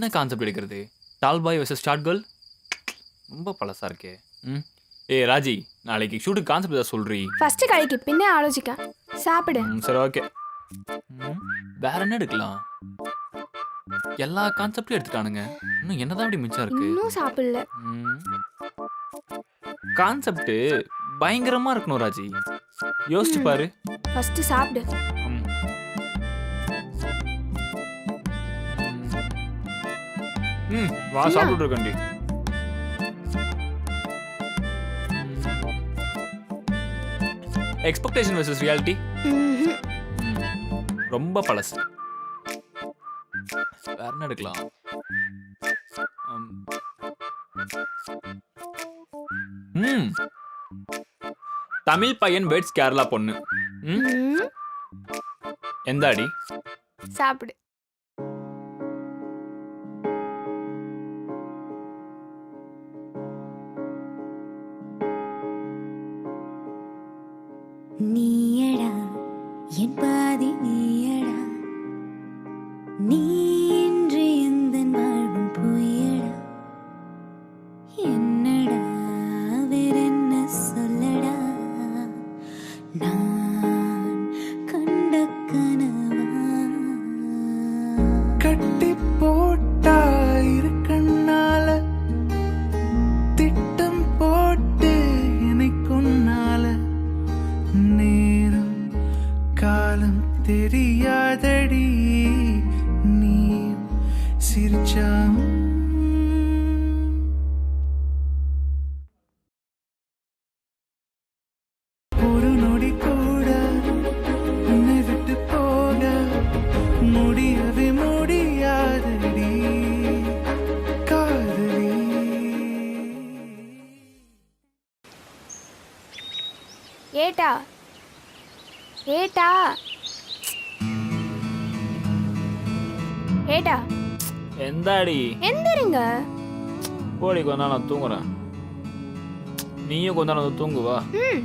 என்ன கான்செப்ட் எடுக்கிறது? Tall boy versus short girl ரொம்ப பழசா இருக்கே. ம். ஏ ராஜி நாளைக்கு ஷூட்டுக்கு கான்செப்ட் ஏதாவது சொல்றீ. ஃபர்ஸ்ட் கழிக்கு பின்னே ஆலோசிக்க. சாப்பிடு. ம், சரி ஓகே வேற என்ன எடுக்கலாம்? எல்லா கான்செப்டும் எடுத்துட்டானுங்க. இன்னும் என்னதான் அப்படி மிச்சம் இருக்கு? இன்னும் சாப்பிடல. கான்செப்ட் பயங்கரமா இருக்கணும் ராஜி. யோசிச்சு பாரு. ஃபர்ஸ்ட் சாப்பிடு. ம். வா. சாப்பிட்டு இருக்கண்டி எக்ஸ்பெக்டேஷன் வெர்சஸ் ரியாலிட்டி. ரொம்ப பழசு. வேற என்ன எடுக்கலாம். ம். தமிழ் பையன் பேட்ஸ் கேரளா பொண்ணு. எந்த அடி சாப்பிடு. நீயடா என் பாதி நீயடா. நீ இன்று எந்த நாளும் பொய்யடா என்னடா வேறென்ன சொல்லடா. நான் கண்ட கனவா. கட்டிப்போ என்றாலும் தெரியாதடி நீ சிரிச்சாம். ஏட்டா ஏட்டா? ஏட்டா? எந்த அடி எந்திரிங்க. கோழி கொஞ்ச நான் தூங்குறேன். நீயும் கொஞ்ச நாள் வந்து தூங்குவா ம்.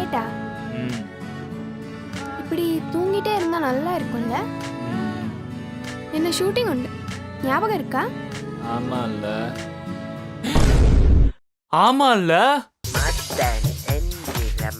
ஏட்டா? ம். இப்படி தூங்கிட்டே இருந்தா நல்லா இருக்கும்ல. என்ன ஷூட்டிங் உண்டு? ஞாபகம் இருக்கா? ஆமா இல்ல ஆமா இல்ல மட்டன் என்கிற